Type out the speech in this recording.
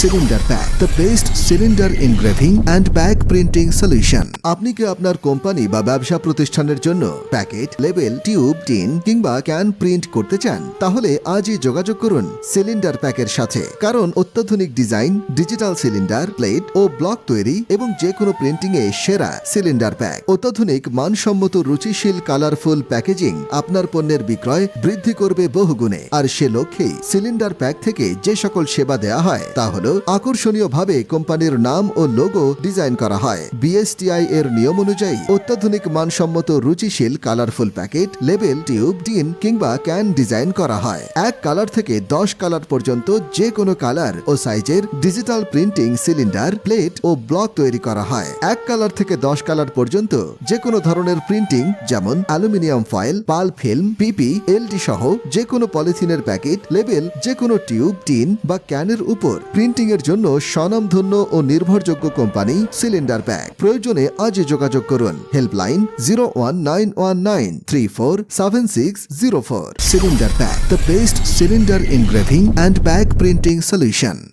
Cylinder pack the best cylinder engraving and bag printing solution আপনি কি আপনার company বা ব্যবসা প্রতিষ্ঠানের জন্য প্যাকেট, লেবেল, টিউব, টিন কিংবা ক্যান প্রিন্ট করতে চান? তাহলে আজই যোগাযোগ করুন সিলিন্ডার প্যাকের সাথে। কারণ অত্যাধুনিক ডিজাইন ডিজিটাল সিলিন্ডার প্লেট ও ব্লক তৈরি এবং যে কোনো প্রিন্টিং এ সেরা সিলিন্ডার প্যাক অত্যাধুনিক, মানসম্মত, রুচিশীল কালারফুল প্যাকেজিং আপনার পণ্যের বিক্রয় বৃদ্ধি করবে বহুগুণে। আর সে লক্ষ্যেই সিলিন্ডার প্যাক থেকে যে সকল সেবা দেয়া হয় তা হল আকর্ষণীয়ভাবে কোম্পানির নাম ও লোগো ডিজাইন করা হয়। বিএসটিআই এর নিয়ম অনুযায়ী অত্যাধুনিক মানসম্মত রুচিশীল colourful packet, label, tube tin কিংবা ক্যান ডিজাইন করা হয়। এক কালার থেকে দশ কালার পর্যন্ত যে কোনো কালার ও সাইজের ডিজিটাল প্রিন্টিং সিলিন্ডার, প্লেট ও ব্লক তৈরি করা হয়। এক কালার থেকে দশ কালার পর্যন্ত যে কোনো ধরনের প্রিন্টিং যেমন অ্যালুমিনিয়াম ফয়েল পাল ফিল্ম, পিপি এলডি সহ যে কোনো পলিথিনের প্যাকেট, লেবেল যে কোনো টিউব, টিন বা ক্যানের উপর প্রিন্টিং এর জন্য স্বনামধন্য ও নির্ভরযোগ্য কোম্পানি সিলিন্ডার ব্যাগ প্রয়োজনে আজই যোগাযোগ করুন। Helpline zero one nine one nine three four seven six zero four cylinder bag the best cylinder engraving and bag printing solution